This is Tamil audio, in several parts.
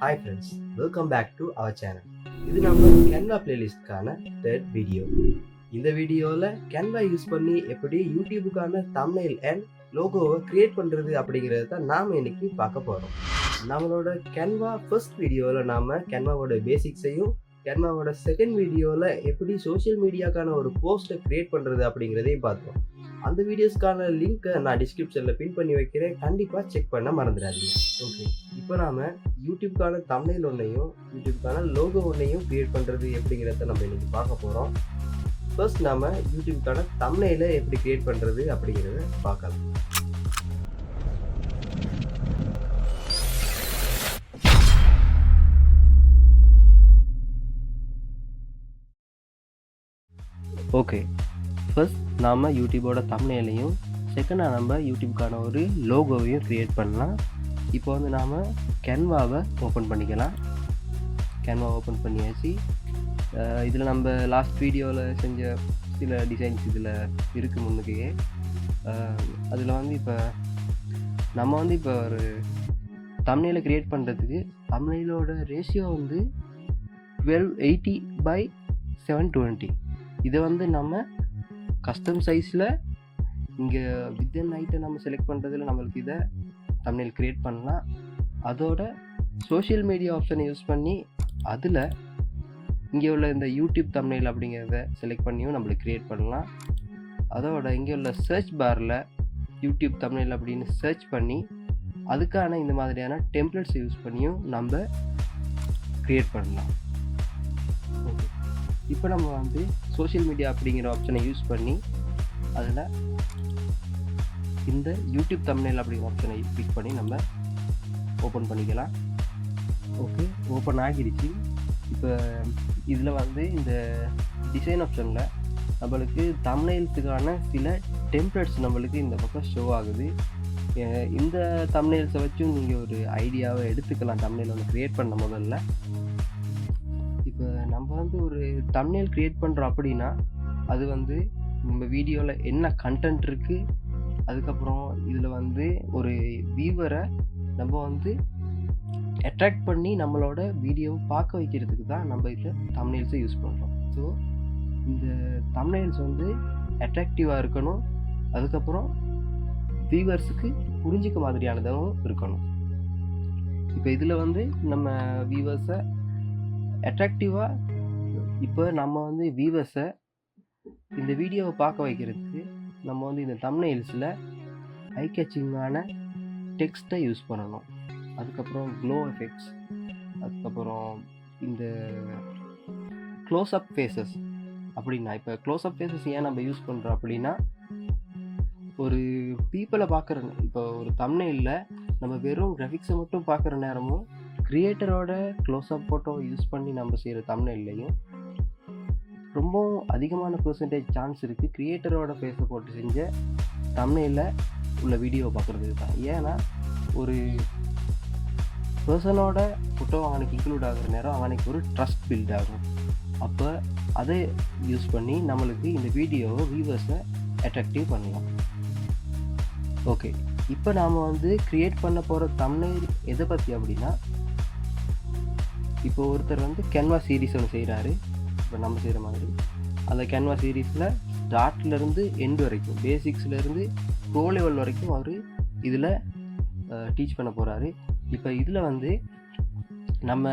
Hi friends welcome back to our channel இது நம்ம கேன்வா பிளேலிஸ்ட்கான தேர்ட் வீடியோ இந்த வீடியோவில் கேன்வா யூஸ் பண்ணி எப்படி யூடியூபுக்கான தமிழ் அண்ட் லோகோவை க்ரியேட் பண்ணுறது அப்படிங்கிறத தான் நாம் இன்னைக்கு பார்க்க போகிறோம் நம்மளோட கேன்வா ஃபர்ஸ்ட் வீடியோவில் நாம் கேன்வாவோட பேசிக்ஸையும் கேன்வாவோட செகண்ட் வீடியோவில் எப்படி சோஷியல் மீடியாக்கான ஒரு போஸ்ட்டை கிரியேட் பண்ணுறது அப்படிங்கிறதையும் பார்த்தோம் அந்த வீடியோஸ்க்கான லிங்க்கை நான் டிஸ்கிரிப்ஷனில் பின் பண்ணி வைக்கிறேன். கண்டிப்பாக செக் பண்ண மறந்துடாதீங்க. ஓகே இப்போ நாம் யூடியூப்க்கான தமிழ் ஒன்றையும் யூடியூப்க்கான லோகோ ஒன்றையும் கிரியேட் பண்ணுறது எப்படிங்கிறத நம்ம இன்றைக்கி பார்க்க போகிறோம் ஃபர்ஸ்ட் நாம் யூடியூப்க்கான தமிழில் எப்படி கிரியேட் பண்ணுறது அப்படிங்கிறத பார்க்கலாம். ஓகே ஃபஸ்ட் நாம் யூடியூபோட தமிழையும் செகண்டாக நம்ம யூடியூப்க்கான ஒரு லோகோவையும் க்ரியேட் பண்ணலாம். இப்போ வந்து நாம் கேன்வாவை ஓப்பன் பண்ணிக்கலாம். கேன்வா ஓப்பன் பண்ணியாச்சு. இதில் நம்ம லாஸ்ட் வீடியோவில் செஞ்ச சில டிசைன்ஸ் இதில் இருக்குது முன்னுக்கே. அதில் வந்து இப்போ நம்ம வந்து இப்போ ஒரு தமிழில் க்ரியேட் பண்ணுறதுக்கு தமிழோட ரேஷியோ வந்து twelve eighty by seven twenty இதை வந்து நம்ம கஸ்டம் சைஸில் இங்கே வித்தின் நைட்டை நம்ம செலக்ட் பண்ணுறதுல நம்மளுக்கு இதை தமிழில் க்ரியேட் பண்ணலாம் அதோட சோஷியல் மீடியா ஆப்ஷனை யூஸ் பண்ணி அதில் இங்கே உள்ள இந்த யூடியூப் தமிழில் அப்படிங்கிறத செலக்ட் பண்ணியும் நம்மளுக்கு க்ரியேட் பண்ணலாம். அதோட இங்கே உள்ள சர்ச் பாரில் யூடியூப் தமிழில் அப்படின்னு சர்ச் பண்ணி அதுக்கான இந்த மாதிரியான டெம்ப்ளெட்ஸ் யூஸ் பண்ணியும் நம்ம க்ரியேட் பண்ணலாம். இப்போ நம்ம வந்து சோஷியல் மீடியா அப்படிங்கிற ஆப்ஷனை யூஸ் பண்ணி அதில் இந்த யூடியூப் தமிழ் அப்படிங்கிற ஆப்ஷனை கிளிக் பண்ணி நம்ம ஓப்பன் பண்ணிக்கலாம். ஓகே ஓப்பன் ஆகிடுச்சு. இப்போ இதில் வந்து இந்த டிசைன் ஆப்ஷனில் நம்மளுக்கு தமிழ்த்துக்கான சில டெம்ப்ளேட்ஸ் நம்மளுக்கு இந்த பக்கம் ஷோ ஆகுது. இந்த தமிழ்ஸை வச்சும் நீங்கள் ஒரு ஐடியாவை எடுத்துக்கலாம். தமிழில் ஒன்று க்ரியேட் பண்ண முதல்ல. தம்னேல் ஒரு க்ரியேட் பண்ணுறோம் அப்படின்னா அது வந்து நம்ம வீடியோவில் என்ன கண்டென்ட் இருக்குது அதுக்கப்புறம் இதில் வந்து ஒரு வியூவரை நம்ம வந்து அட்ராக்ட் பண்ணி நம்மளோட வீடியோவை பார்க்க வைக்கிறதுக்கு தான் நம்ம இதில் தமிழ்ஸை யூஸ் பண்ணுறோம் ஸோ இந்த தமிழ்ஸ் வந்து அட்ராக்டிவாக இருக்கணும். அதுக்கப்புறம் வியூவர்ஸுக்கு புரிஞ்சிக்க மாதிரியானதாகவும் இருக்கணும். இப்போ இதில் வந்து நம்ம வியூவர்ஸை அட்ராக்டிவாக இப்போ நம்ம வந்து வியூவர்ஸை இந்த வீடியோவை பார்க்க வைக்கிறதுக்கு நம்ம வந்து இந்த தம்னைல்ஸில் ஐ கேச்சிங்கான டெக்ஸ்ட்டை யூஸ் பண்ணணும். அதுக்கப்புறம் க்ளோ எஃபெக்ட்ஸ் அதுக்கப்புறம் இந்த க்ளோஸ்அப் ஃபேஸஸ் அப்படின்னா இப்போ க்ளோஸ்அப் ஃபேஸஸ் ஏன் நம்ம யூஸ் பண்ணுறோம் அப்படின்னா ஒரு பீப்புளை பார்க்குற இப்போ ஒரு தம்னையில் நம்ம வெறும் கிராஃபிக்ஸை மட்டும் பார்க்குற நேரமும் க்ரியேட்டரோட க்ளோஸ்அப் ஃபோட்டோ யூஸ் பண்ணி நம்ம செய்கிற தம்னையிலையும் ரொம்பவும் அதிகமான பெர்சன்டேஜ் சான்ஸ் இருக்குது க்ரியேட்டரோட ஃபேஸை போட்டு செஞ்ச தமிழில் உள்ள வீடியோ பார்க்குறதுக்கு தான். ஏன்னா ஒரு பர்சனோட ஃபோட்டோ அவனுக்கு இன்க்ளூட் ஆகிற நேரம் அவனுக்கு ஒரு ட்ரஸ்ட் பில்ட் ஆகும். அப்போ அதை யூஸ் பண்ணி நம்மளுக்கு இந்த வீடியோவை வியூவர்ஸை அட்ராக்டிவ் பண்ணலாம். ஓகே இப்போ நாம் வந்து க்ரியேட் பண்ண போகிற தமிழ் எதை பற்றி அப்படின்னா இப்போ ஒருத்தர் வந்து கேன்வா சீரீஸ் ஒன்று செய்கிறாரு இப்போ நம்ம செய்கிற மாதிரி அந்த கேன்வா சீரீஸில் ஸ்டார்ட்லேருந்து எண்டு வரைக்கும் பேசிக்ஸ்லேருந்து ப்ரோ லெவல் வரைக்கும் அவர் இதில் டீச் பண்ண போகிறாரு இப்போ இதில் வந்து நம்ம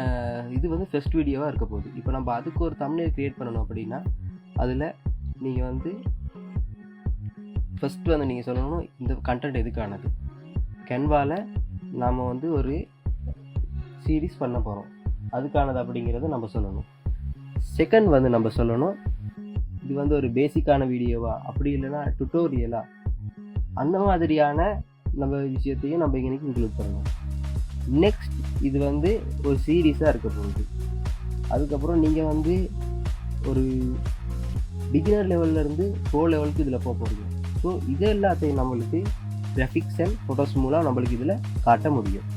இது வந்து ஃபஸ்ட் வீடியோவாக இருக்க போகுது. இப்போ நம்ம அதுக்கு ஒரு தமிழ் க்ரியேட் பண்ணணும் அப்படின்னா அதில் நீங்கள் வந்து ஃபஸ்ட்டு வந்து நீங்கள் சொல்லணும் இந்த கண்டென்ட் எதுக்கானது. கென்வாவில் நாம் வந்து ஒரு சீரீஸ் பண்ண போகிறோம் அதுக்கானது அப்படிங்கிறத நம்ம சொல்லணும். செகண்ட் வந்து நம்ம சொல்லணும். இது வந்து ஒரு பேசிக்கான வீடியோவா அப்படி இல்லைன்னா டுட்டோரியலா அந்த மாதிரியான நம்ம விஷயத்தையும் நம்ம இன்னைக்கு இன்க்ளூட் பண்ணணும். நெக்ஸ்ட் இது வந்து ஒரு சீரீஸாக இருக்க போகுது. அதுக்கப்புறம் நீங்கள் வந்து ஒரு பிகினர் லெவல்லேருந்து ப்ரோ லெவலுக்கு இதில் போக போகிறீங்க ஸோ இது எல்லாத்தையும் நம்மளுக்கு கிராஃபிக்ஸ் அண்ட் ஃபோட்டோஸ் மூலம் நம்மளுக்கு இதில் காட்ட முடியும்.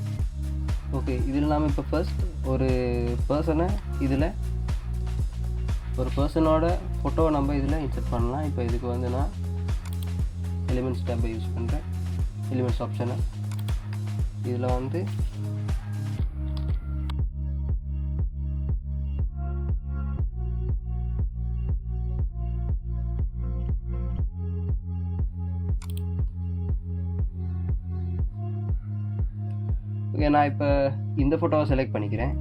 ஓகே இதில் நாம் இப்போ ஃபர்ஸ்ட் ஒரு பர்சனை இதில் ஒரு பர்சனோட ஃபோட்டோவை நம்ம இதில் இன்செர்ட் பண்ணலாம். இப்போ இதுக்கு வந்து நான் எலிமெண்ட்ஸ் டேப்பை யூஸ் பண்ணுறேன் எலிமெண்ட்ஸ் ஆப்ஷனை இதில் வந்து ஓகே நான் இப்போ இந்த ஃபோட்டோவை செலக்ட் பண்ணிக்கிறேன்.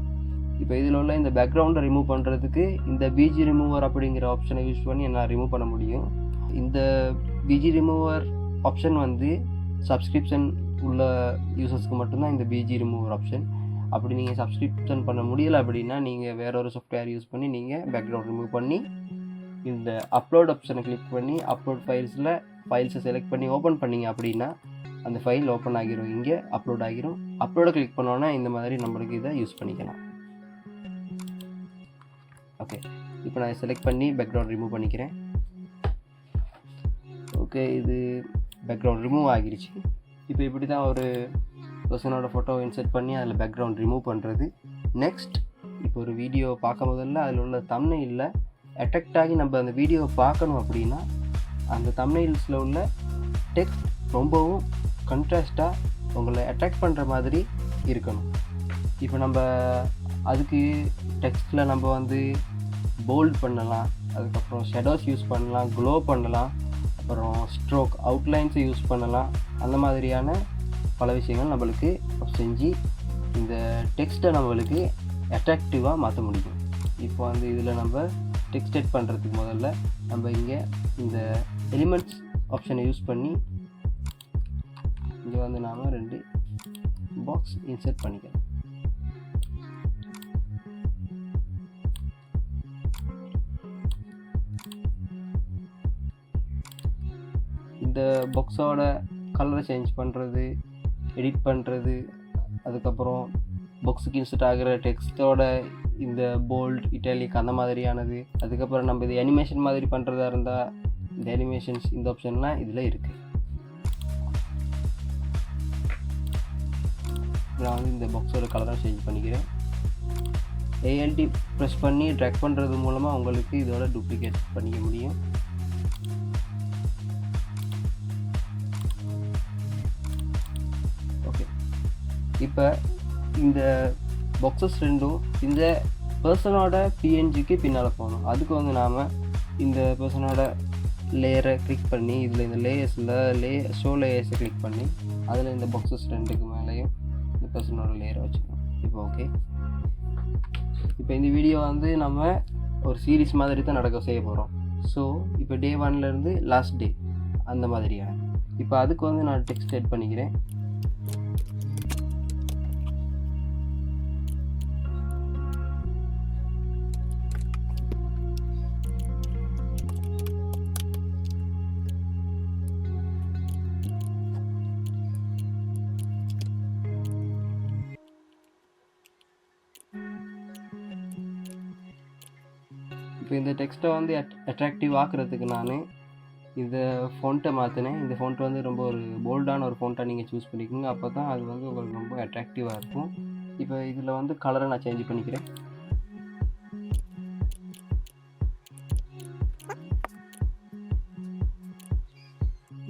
இப்போ இதில் உள்ள இந்த பேக்ரவுண்டை ரிமூவ் பண்ணுறதுக்கு இந்த பிஜி ரிமூவர் அப்படிங்கிற ஆப்ஷனை யூஸ் பண்ணி என்னால் ரிமூவ் பண்ண முடியும். இந்த பிஜி ரிமூவர் ஆப்ஷன் வந்து சப்ஸ்கிரிப்ஷன் உள்ள யூசர்ஸ்க்கு மட்டும்தான் இந்த பிஜி ரிமூவர் ஆப்ஷன் அப்படி நீங்கள் சப்ஸ்கிரிப்ஷன் பண்ண முடியலை அப்படின்னா நீங்கள் வேற ஒரு சாஃப்ட்வேர் யூஸ் பண்ணி நீங்கள் பேக்ரவுண்ட் ரிமூவ் பண்ணி இந்த அப்லோட் ஆப்ஷனை கிளிக் பண்ணி அப்லோட் ஃபைல்ஸில் ஃபைல்ஸை செலக்ட் பண்ணி ஓப்பன் பண்ணீங்க அப்படின்னா அந்த ஃபைல் ஓப்பன் ஆகிரும். இங்கே அப்லோட் ஆகிரும். அப்லோடை கிளிக் பண்ணோன்னா இந்த மாதிரி நம்மளுக்கு இதை யூஸ் பண்ணிக்கலாம். ஓகே இப்போ நான் செலக்ட் பண்ணி பேக்ரவுண்ட் ரிமூவ் பண்ணிக்கிறேன். ஓகே இது பேக்ரவுண்ட் ரிமூவ் ஆகிடுச்சு. இப்போ இப்படி தான் ஒரு பர்சனோட ஃபோட்டோ இன்சர்ட் பண்ணி அதில் பேக்ரவுண்ட் ரிமூவ் பண்ணுறது நெக்ஸ்ட் இப்போ ஒரு வீடியோ பார்க்க முதல்ல அதில் உள்ள தம்னையில் அட்ராக்ட் ஆகி நம்ம அந்த வீடியோவை பார்க்கணும் அப்படின்னா அந்த தம்னைல்ஸில் உள்ள டெக்ஸ்ட் ரொம்பவும் கண்ட்ராஸ்டாக உங்களை அட்ராக்ட் பண்ணுற மாதிரி இருக்கணும். இப்போ நம்ம அதுக்கு டெக்ஸ்ட்டில் நம்ம வந்து போல்ட் பண்ணலாம் அதுக்கப்புறம் ஷெடோஸ் யூஸ் பண்ணலாம் க்ளோ பண்ணலாம் அப்புறம் ஸ்ட்ரோக் அவுட்லைன்ஸை யூஸ் பண்ணலாம். அந்த மாதிரியான பல விஷயங்கள் நம்மளுக்கு செஞ்சு இந்த டெக்ஸ்ட்டை நம்மளுக்கு அட்ராக்டிவாக மாற்ற முடியும். இப்போ வந்து இதில் நம்ம டெக்ஸ்ட் எட் பண்ணுறதுக்கு முதல்ல நம்ம இங்கே இந்த எலிமெண்ட்ஸ் ஆப்ஷனை யூஸ் பண்ணி இங்கே வந்து நாம் ரெண்டு பாக்ஸ் இன்சர்ட் பண்ணிக்கலாம். இந்த புக்ஸோட கலரை சேஞ்ச் பண்ணுறது எடிட் பண்ணுறது அதுக்கப்புறம் புக்ஸுக்கு இன்சர்ட் ஆகிற டெக்ஸ்ட்டோட இந்த போல்ட் இட்டாலிக் அந்த மாதிரியானது அதுக்கப்புறம் நம்ம இது அனிமேஷன் மாதிரி பண்ணுறதா இருந்தால் இந்த அனிமேஷன்ஸ் இந்த ஆப்ஷன்லாம் இதில் இருக்குது நான் வந்து இந்த பாக்ஸோட கலரை சேஞ்ச் பண்ணிக்கிறேன். ஏஎல்டி ப்ரெஸ் பண்ணி ட்ராக் பண்ணுறது மூலமாக உங்களுக்கு இதோட டூப்ளிகேட் பண்ணிக்க முடியும். இப்போ இந்த பாக்ஸஸ் ரெண்டும் இந்த பர்சனோட பிஎன்ஜிக்கு பின்னால் போகணும். அதுக்கு வந்து நாம் இந்த பர்சனோட லேயரை கிளிக் பண்ணி இதில் இந்த லேயர்ஸில் லே ஷோ லேயர்ஸை கிளிக் பண்ணி அதில் இந்த பாக்ஸஸ் ரெண்டுக்கு மேலேயும் இந்த பர்சனோட லேயரை வச்சுக்கணும். இப்போ ஓகே இப்போ இந்த வீடியோ வந்து நம்ம ஒரு சீரீஸ் மாதிரி தான் நடக்க செய்ய போகிறோம் ஸோ இப்போ டே ஒன்லேருந்து லாஸ்ட் டே அந்த மாதிரியான. இப்போ அதுக்கு வந்து நான் டெக்ஸ்ட் எட் பண்ணிக்கிறேன். இந்த டெக்ஸ்ட்டை வந்து அட்ராக்டிவ் ஆக்குறதுக்கு நான் இந்த ஃபோன்ட்டை மாற்றினேன் இந்த ஃபோன்ட் வந்து ரொம்ப ஒரு போல்டான ஒரு ஃபோன்ட்டாக நீங்கள் சூஸ் பண்ணிக்கோங்க. அப்போ தான் அது வந்து உங்களுக்கு ரொம்ப அட்ராக்டிவாக இருக்கும். இப்போ இதில் வந்து கலரை நான் சேஞ்ச் பண்ணிக்கிறேன்.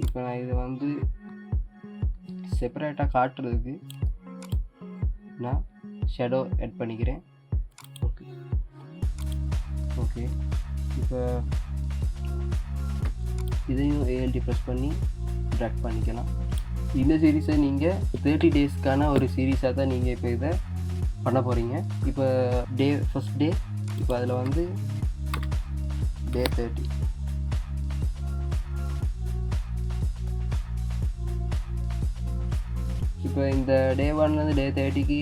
இப்போ நான் இதை வந்து செப்பரேட்டாக காட்டுறதுக்கு நான் ஷேடோ ஆட் பண்ணிக்கிறேன். ஓகே ஓகே இப்போ இதையும் ஏஎல்டி ப்ரெஸ் பண்ணி ட்ராக் பண்ணிக்கலாம். இந்த சீரீஸை நீங்கள் தேர்ட்டி டேஸ்க்கான ஒரு சீரீஸாக தான் நீங்கள் இப்போ இதை பண்ண போகிறீங்க இப்போ டே ஃபஸ்ட் டே இப்போ அதில் வந்து டே தேர்ட்டி இப்போ இந்த டே ஒன்லேருந்து டே தேர்ட்டிக்கு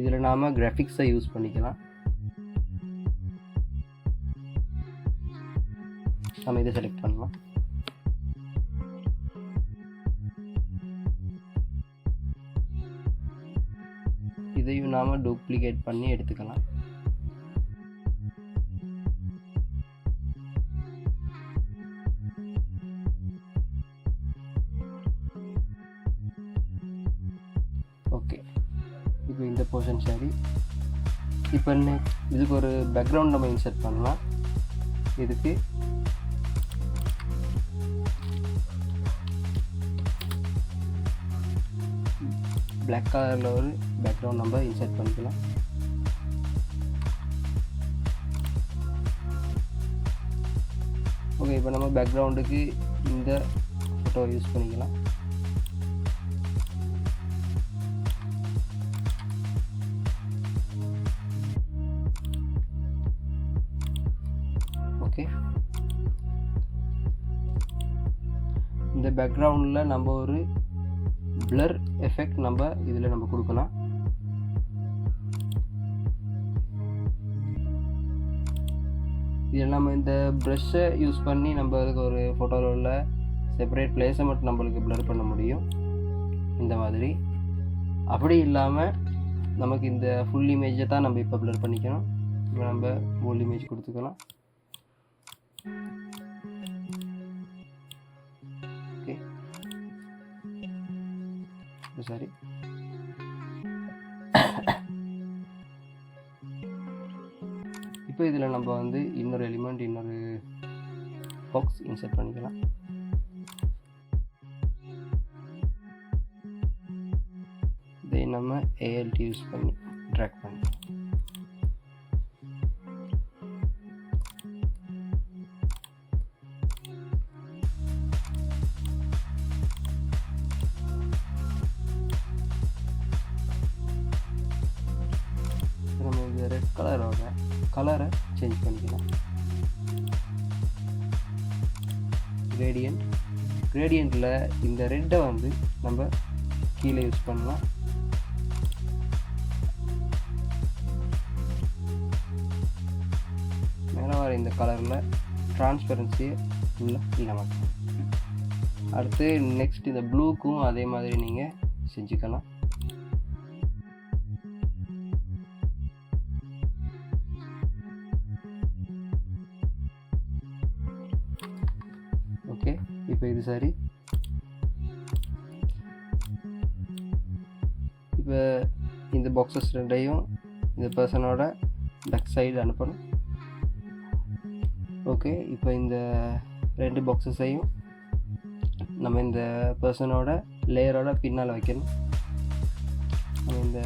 இதில் நாம் கிராஃபிக்ஸை யூஸ் பண்ணிக்கலாம். நம்ம இதை செலக்ட் பண்ணலாம். இதையும் நாம் டூப்ளிகேட் பண்ணி எடுத்துக்கலாம். இப்போ இந்த சரி. இப்போ என்ன? இதுக்கு ஒரு பேக்ரவுண்ட் நம்ம இன்சர்ட் பண்ணலாம். இதுக்கு பிளாக் கலரில் ஒரு பேக்ரவுண்ட் நம்ம இன்சர்ட் பண்ணிக்கலாம். ஓகே இப்போ நம்ம பேக்ரவுண்டுக்கு இந்த ஃபோட்டோ யூஸ் பண்ணிக்கலாம். பேக்ரவுண்டில் நம்ம ஒரு ப்ளர் எஃபெக்ட் நம்ம இதில் நம்ம கொடுக்கலாம். இதில் நம்ம இந்த ப்ரெஷ்ஷை யூஸ் பண்ணி நம்ம அதுக்கு ஒரு ஃபோட்டோவில் உள்ள செப்பரேட் பிளேஸை மட்டும் நம்மளுக்கு ப்ளர் பண்ண முடியும். இந்த மாதிரி. அப்படி இல்லாமல் நமக்கு இந்த ஃபுல் இமேஜை தான் நம்ம இப்போ ப்ளர் பண்ணிக்கணும். இப்போ நம்ம ஃபுல் இமேஜ் கொடுத்துக்கலாம். சாரி இப்போ இதில் நம்ம வந்து இன்னொரு எலிமெண்ட் இன்னொரு பாக்ஸ் இன்சர்ட் பண்ணிக்கலாம். இதை நம்ம ஏஎல்டி யூஸ் பண்ணி கலரோட கலரை சேஞ்ச் பண்ணிக்கலாம். கிரேடியன்ட் கிரேடியண்ட்டில் இந்த ரெட்டை வந்து நம்ம கீழே யூஸ் பண்ணலாம். மேலே வர இந்த கலரில் டிரான்ஸ்பரன்சியை ஃபுல்லாக இல்லாமல் அடுத்து நெக்ஸ்ட் இந்த ப்ளூக்கும் அதே மாதிரி நீங்கள் செஞ்சுக்கலாம். இது சரி. இப்போ இந்த பாக்ஸஸ் ரெண்டையும் இந்த பர்சனோட பேக் சைடு அனுப்பணும். ஓகே இப்போ இந்த ரெண்டு பாக்ஸஸையும் நம்ம இந்த பர்சனோட லேயரோட பின்னால் வைக்கணும். நம்ம இந்த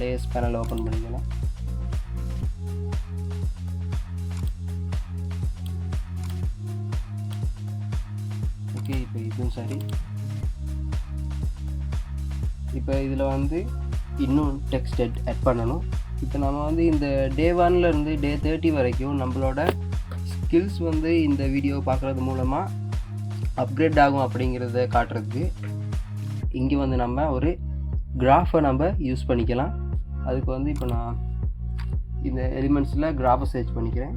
லேயர்ஸ் பேனல் ஓப்பன் பண்ணிக்கலாம். ஓகே இப்போ இதுவும் சரி. இப்போ இதில் வந்து இன்னும் டெக்ஸ்ட் ஆட் பண்ணணும். இப்போ நம்ம வந்து இந்த டே இருந்து டே தேர்ட்டி வரைக்கும் நம்மளோட ஸ்கில்ஸ் வந்து இந்த வீடியோ பார்க்குறது மூலமாக அப்கிரேட் ஆகும் அப்படிங்கிறத காட்டுறதுக்கு இங்கே வந்து நம்ம ஒரு கிராஃபை நம்ம யூஸ் பண்ணிக்கலாம். அதுக்கு வந்து இப்போ நான் இந்த எலிமெண்ட்ஸில் கிராஃபை சர்ச் பண்ணிக்கிறேன்.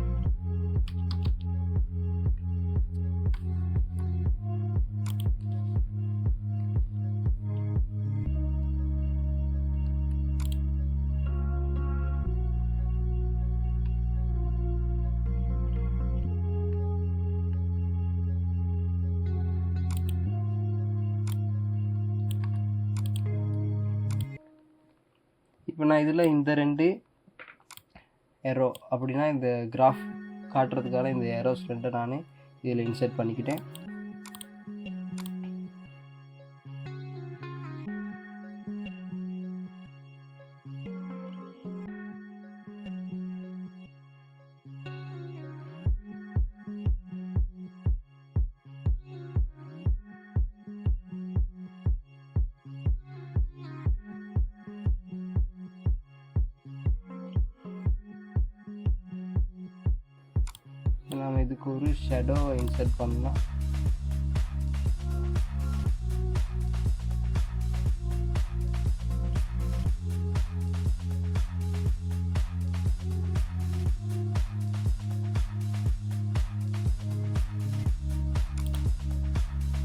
இதில் இந்த ரெண்டு எரோ அப்படின்னா இந்த கிராஃப் காட்டுறதுக்கான இந்த எரோஸ் ரெண்டை நான் இதில் இன்சர்ட் பண்ணிக்கிட்டேன். அதுக்கு ஒரு ஷேடோ இன்சர்ட் பண்ணலாம்.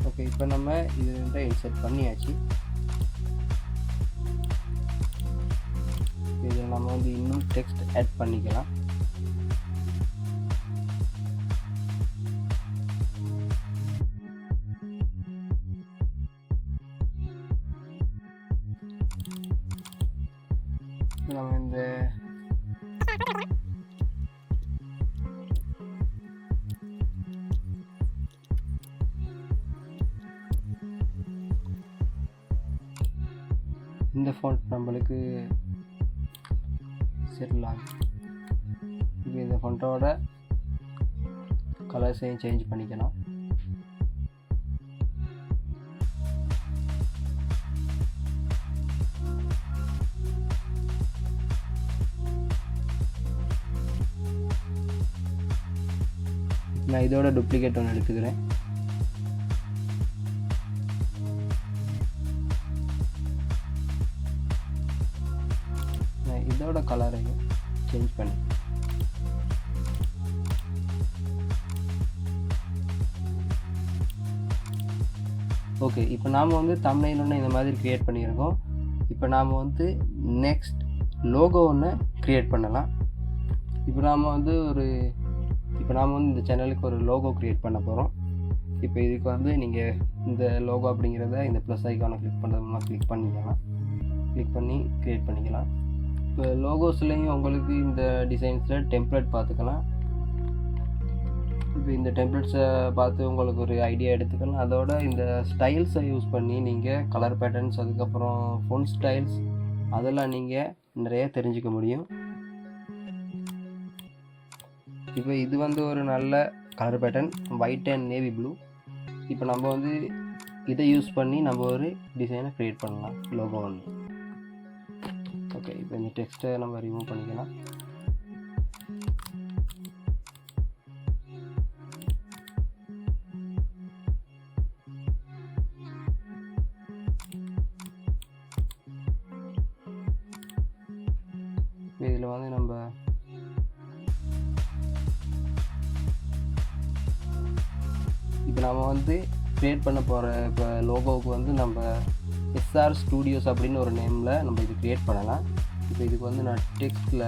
ஓகே இப்போ நம்ம இது ரெண்டை இன்சர்ட் பண்ணியாச்சு. இதில் நம்ம வந்து இன்னும் டெக்ஸ்ட் ஆட் பண்ணிக்கலாம். நம்ம இந்த இந்த ஃபாண்ட் நம்மளுக்கு செட்டில் ஆகும் இப்போ இந்த ஃபொண்டோட கலர்ஸையும் சேஞ்ச் பண்ணிக்கலாம் நான் இதோட டூப்ளிகேட் ஒன்று எடுத்துக்கிறேன். நான் இதோட கலரையும் சேஞ்ச் பண்ணி ஓகே இப்போ நாம் வந்து தமிழில் ஒன்று இந்த மாதிரி க்ரியேட் பண்ணியிருக்கோம். இப்போ நாம் வந்து நெக்ஸ்ட் லோகோ ஒன்று க்ரியேட் பண்ணலாம். இப்போ நாம் வந்து ஒரு இப்போ நாம் வந்து இந்த சேனலுக்கு ஒரு லோகோ க்ரியேட் பண்ண போகிறோம் இப்போ இதுக்கு வந்து நீங்கள் இந்த லோகோ அப்படிங்கிறத இந்த ப்ளஸ் ஐக்கானை கிளிக் பண்ணுறதுனா கிளிக் பண்ணிக்கலாம். கிளிக் பண்ணி க்ரியேட் பண்ணிக்கலாம். இப்போ லோகோஸ்லேயும் உங்களுக்கு இந்த டிசைன்ஸில் டெம்ப்ளேட் பார்த்துக்கலாம் இப்போ இந்த டெம்ப்ளேட்ஸை பார்த்து உங்களுக்கு ஒரு ஐடியா எடுத்துக்கலாம். அதோட இந்த ஸ்டைல்ஸை யூஸ் பண்ணி நீங்கள் கலர் பேட்டர்ன்ஸ் அதுக்கப்புறம் ஃபோன் ஸ்டைல்ஸ் அதெல்லாம் நீங்கள் நிறைய தெரிஞ்சுக்க முடியும். இப்போ இது வந்து ஒரு நல்ல colour pattern white and navy blue இப்போ நம்ம வந்து இதை யூஸ் பண்ணி நம்ம ஒரு டிசைனை க்ரியேட் பண்ணலாம் லோகோ ஒன்று ஓகே இப்போ இந்த டெக்ஸ்ட்டை நம்ம ரிமூவ் பண்ணிக்கலாம். க்ரியேட் பண்ண போகிற இப்போ லோகோவுக்கு வந்து நம்ம எஸ்ஆர் ஸ்டூடியோஸ் அப்படின்னு ஒரு நேமில் நம்ம இது க்ரியேட் பண்ணலாம். இப்போ இதுக்கு வந்து நான் டெக்ஸ்ட்டில்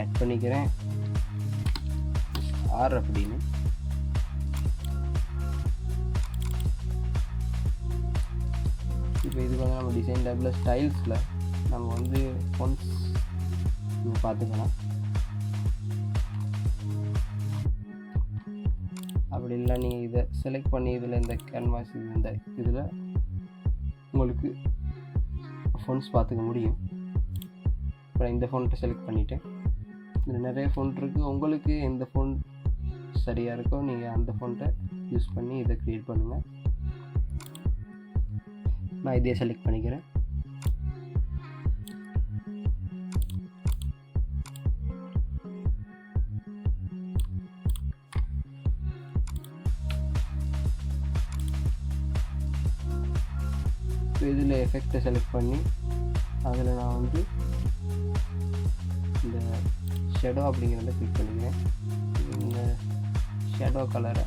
ஆட் பண்ணிக்கிறேன். ஆர் அப்படின்னு. இப்போ இதுக்கு வந்து நம்ம டிசைன் டேப்பில் ஸ்டைல்ஸில் நம்ம வந்து ஃபோன்ஸ் பார்த்துக்கலாம். அப்படி இல்லை நீங்கள் இதை செலக்ட் பண்ணி இதில் இந்த கேன்வாஸ் இது இந்த இதில் உங்களுக்கு ஃபோன்ஸ் பார்த்துக்க முடியும். இப்போ நான் இந்த ஃபோன்ட்டை செலக்ட் பண்ணிவிட்டேன் இதில் நிறைய ஃபோன் இருக்குது உங்களுக்கு எந்த ஃபோன் சரியாக இருக்கோ நீங்கள் அந்த ஃபோன்ட்டை யூஸ் பண்ணி இதை க்ரியேட் பண்ணுங்கள் நான் இதே செலக்ட் பண்ணிக்கிறேன். இதில் எஃபெக்டை செலக்ட் பண்ணி அதில் நான் வந்து இந்த ஷெடோ அப்படிங்கிறத கிளிக் பண்ணிக்கிறேன். இந்த ஷெடோ கலரை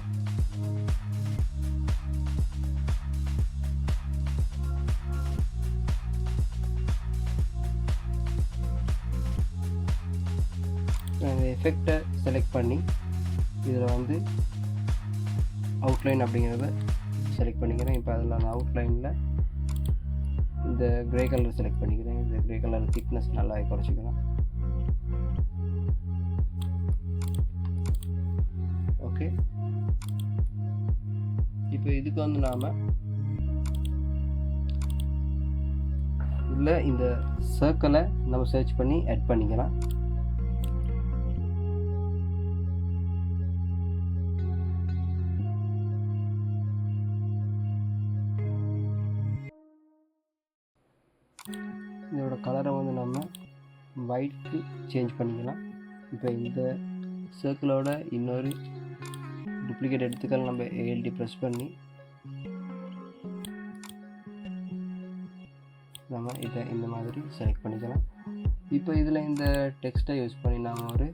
இந்த எஃபெக்டை செலக்ட் பண்ணி இதில் வந்து அவுட்லைன் அப்படிங்கிறத செலக்ட் பண்ணிக்கிறேன். இப்போ அதில் அந்த அவுட்லைனில் இந்த க்ரே கலர் செலக்ட் பண்ணிக்கிறேன். இந்த க்ரே கலர் திக்னஸ் நல்லா குறைச்சிக்கலாம் ஓகே இப்போ இதுக்கு வந்து நாம் இல்லை இந்த சர்க்கிளை நம்ம சர்ச் பண்ணி ஆட் பண்ணிக்கலாம். ஒயிட்க்கு சேஞ்ச் பண்ணிக்கலாம். இப்போ இந்த சர்க்கிளோட இன்னொரு டூப்ளிகேட் எடுத்துக்கலாம் நம்ம ஏஎல்டி ப்ரெஸ் பண்ணி. நம்ம இதை இந்த மாதிரி செலக்ட் பண்ணிக்கலாம். இப்போ இதில் இந்த டெக்ஸ்ட்டை யூஸ் பண்ணி நாம் ஒரு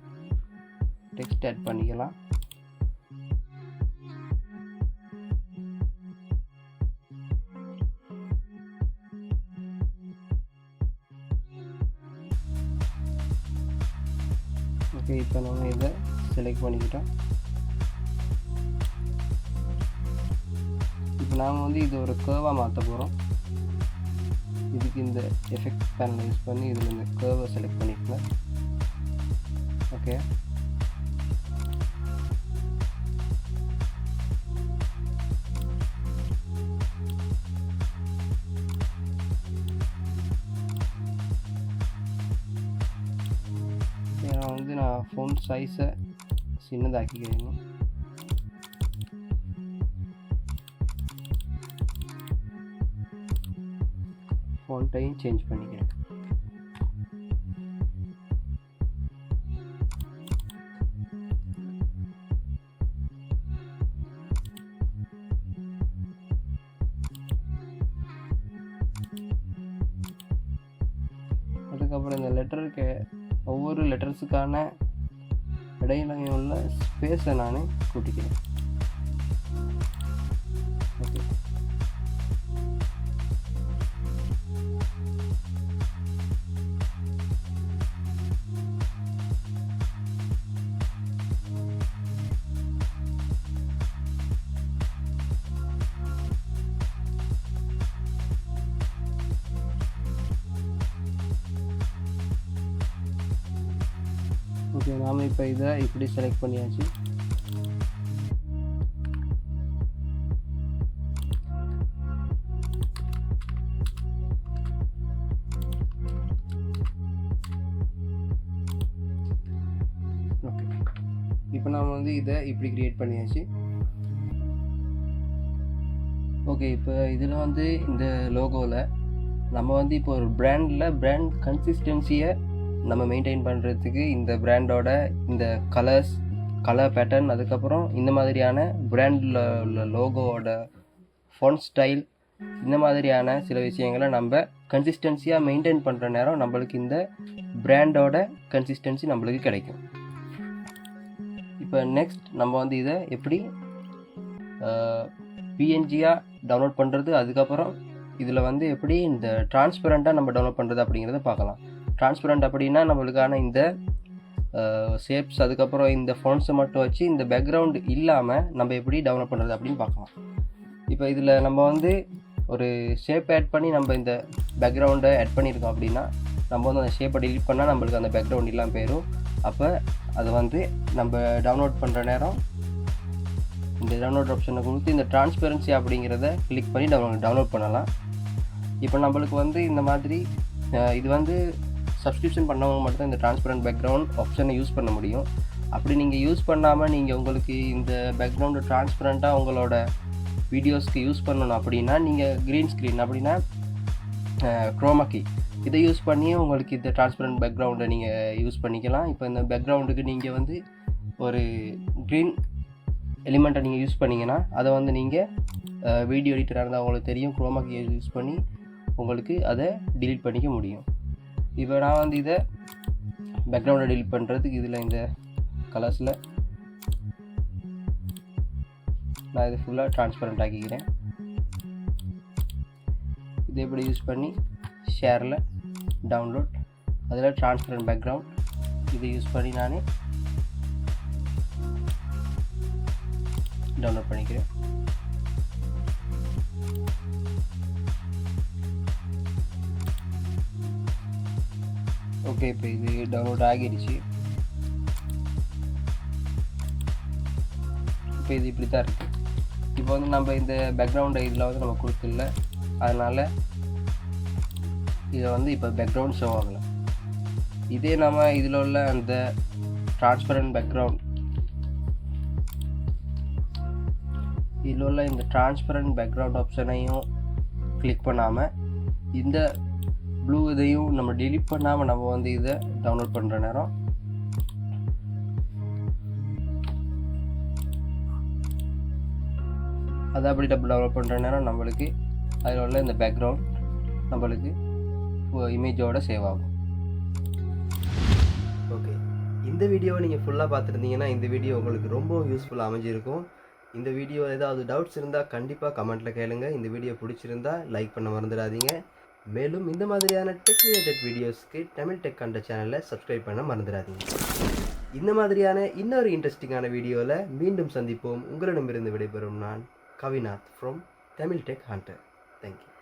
டெக்ஸ்ட் ஆட் பண்ணிக்கலாம். ஓகே இப்போ நம்ம இதை செலக்ட் பண்ணிக்கிட்டோம். இப்போ நாம் வந்து இது ஒரு கேர்வாக மாற்ற போகிறோம் இதுக்கு இந்த எஃபெக்ட் பேனல் யூஸ் பண்ணி இதில் இந்த கேர்வை செலக்ட் பண்ணிக்கலாம் ஓகே நான் வந்து நான் ஃபோன் சைஸை சின்னதாக்கிக்கிறேன் ஃபோன்ட்டையும் சேஞ்ச் பண்ணிக்கிறேன். அதுக்கப்புறம் இந்த லெட்டருக்கு லெட்டர்ஸுக்கான இடையில உள்ள ஸ்பேஸை நான் கூட்டிக்கிறேன். ஓகே நாம் இப்போ இதை இப்படி செலக்ட் பண்ணியாச்சு. ஓகே இப்போ நாம் வந்து இதை இப்படி கிரியேட் பண்ணியாச்சு. ஓகே இப்போ இதில் வந்து இந்த லோகோவில் நம்ம வந்து இப்போ ஒரு பிராண்டில் பிராண்ட் கன்சிஸ்டன்சியை நம்ம மெயின்டைன் பண்ணுறதுக்கு இந்த பிராண்டோட இந்த கலர்ஸ் கலர் பேட்டர்ன் அதுக்கப்புறம் இந்த மாதிரியான பிராண்டில் உள்ள லோகோவோட ஃபோன் ஸ்டைல் இந்த மாதிரியான சில விஷயங்களை நம்ம கன்சிஸ்டன்சியாக மெயின்டைன் பண்ணுற நேரம் நம்மளுக்கு இந்த பிராண்டோட கன்சிஸ்டன்சி நம்மளுக்கு கிடைக்கும். இப்போ நெக்ஸ்ட் நம்ம வந்து இதை எப்படி பிஎன்ஜியாக டவுன்லோட் பண்ணுறது அதுக்கப்புறம் இதில் வந்து எப்படி இந்த டிரான்ஸ்பரண்ட்டாக நம்ம டவுன்லோட் பண்ணுறது அப்படிங்கிறத பார்க்கலாம். டிரான்ஸ்பரண்ட் அப்படின்னா நம்மளுக்கான இந்த ஷேப்ஸ் அதுக்கப்புறம் இந்த ஃபோன்ஸை மட்டும் வச்சு இந்த பேக்ரவுண்ட் இல்லாமல் நம்ம எப்படி டவுன்லோட் பண்ணுறது அப்படின்னு பார்க்கலாம். இப்போ இதில் நம்ம வந்து ஒரு ஷேப் ஆட் பண்ணி நம்ம இந்த பேக்ரவுண்டை ஆட் பண்ணியிருக்கோம் அப்படின்னா நம்ம வந்து அந்த ஷேப்பை delete பண்ணால் நம்மளுக்கு அந்த பேக்ரவுண்ட் இல்லாமல் போயிடும் அப்போ அது வந்து நம்ம டவுன்லோட் பண்ணுற நேரம் இந்த டவுன்லோட் ஆப்ஷனை கொடுத்து இந்த டிரான்ஸ்பெரன்சி அப்படிங்கிறத கிளிக் பண்ணி டவுன்லோட் டவுன்லோட் பண்ணலாம். இப்போ நம்மளுக்கு வந்து இந்த மாதிரி இது வந்து சப்ஸ்கிரிப்ஷன் பண்ணவங்க மட்டும் இந்த டிரான்ஸ்பரண்ட் பேக்ரவுண்ட் ஆப்ஷனை யூஸ் பண்ண முடியும். அப்படி நீங்கள் யூஸ் பண்ணாமல் நீங்கள் உங்களுக்கு இந்த பேக்ரவுண்டு டிரான்ஸ்பரண்ட்டாக உங்களோட வீடியோஸ்க்கு யூஸ் பண்ணணும் அப்படின்னா நீங்கள் க்ரீன் ஸ்க்ரீன் அப்படின்னா க்ரோமாக்கி இதை யூஸ் பண்ணி உங்களுக்கு இந்த டிரான்ஸ்பரண்ட் பேக்ரவுண்டை நீங்கள் யூஸ் பண்ணிக்கலாம். இப்போ இந்த பேக்ரவுண்டுக்கு நீங்கள் வந்து ஒரு க்ரீன் எலிமெண்ட்டை நீங்கள் யூஸ் பண்ணிங்கன்னா அதை வந்து நீங்கள் வீடியோ எடிட்டராக இருந்தால் உங்களுக்கு தெரியும். க்ரோமாக்கி யூஸ் பண்ணி உங்களுக்கு அதை டிலீட் பண்ணிக்க முடியும். இப்போ நான் வந்து இதை பேக்ரவுண்டை டீல் பண்ணுறதுக்கு இதில் இந்த கலர்ஸில் நான் இது ஃபுல்லாக டிரான்ஸ்பரண்ட் ஆக்கிக்கிறேன். இதை எப்படி யூஸ் பண்ணி ஷேரில் டவுன்லோட் அதில் டிரான்ஸ்பரண்ட் பேக்ரவுண்ட் இதை யூஸ் பண்ணி நான் டவுன்லோட் பண்ணிக்கிறேன். ஓகே இப்போ இது டவுன்லோட் ஆகிடுச்சு. இப்போ இது இப்படி தான் இருக்குது இப்போ வந்து நம்ம இந்த பேக்ரவுண்டை இதில் வந்து நம்ம கொடுக்கல. அதனால் இதை வந்து இப்போ பேக்ரவுண்ட் ஷோ ஆகலை. இதே நம்ம இதில் உள்ள அந்த டிரான்ஸ்பரண்ட் பேக்ரவுண்ட் இதில் உள்ள இந்த டிரான்ஸ்பரண்ட் பேக்ரவுண்ட் ஆப்ஷனையும் கிளிக் பண்ணாமல் இந்த ப்ளூ இதையும் நம்ம delete பண்ணாமல் நம்ம வந்து இதை டவுன்லோட் பண்ணுற நேரம். அதை அப்படி டபுள் டவுன்லோட் பண்ணுற நேரம் நம்மளுக்கு அதில் உள்ள இந்த பேக்ரவுண்ட் நம்மளுக்கு இமேஜோட சேவ் ஆகும். ஓகே இந்த வீடியோவை நீங்கள் ஃபுல்லாக பார்த்துருந்தீங்கன்னா இந்த வீடியோ உங்களுக்கு ரொம்ப யூஸ்ஃபுல்லாக அமைஞ்சிருக்கும். இந்த வீடியோ ஏதாவது டவுட்ஸ் இருந்தால் கண்டிப்பாக கமெண்ட்டில் கேளுங்கள் இந்த வீடியோ பிடிச்சிருந்தா லைக் பண்ண மறந்துடாதீங்க. மேலும் இந்த மாதிரியான டெக் ரிலேட்டட் வீடியோஸ்க்கு தமிழ் டெக் கண்ட சேனலை சப்ஸ்கிரைப் பண்ண மறந்துடாதீங்க. இந்த மாதிரியான இன்னொரு இன்ட்ரெஸ்டிங்கான வீடியோவில் மீண்டும் சந்திப்போம். உங்களிடமிருந்து விடைபெறும் நான் Kavinath from Tamil Tech Hunter thank you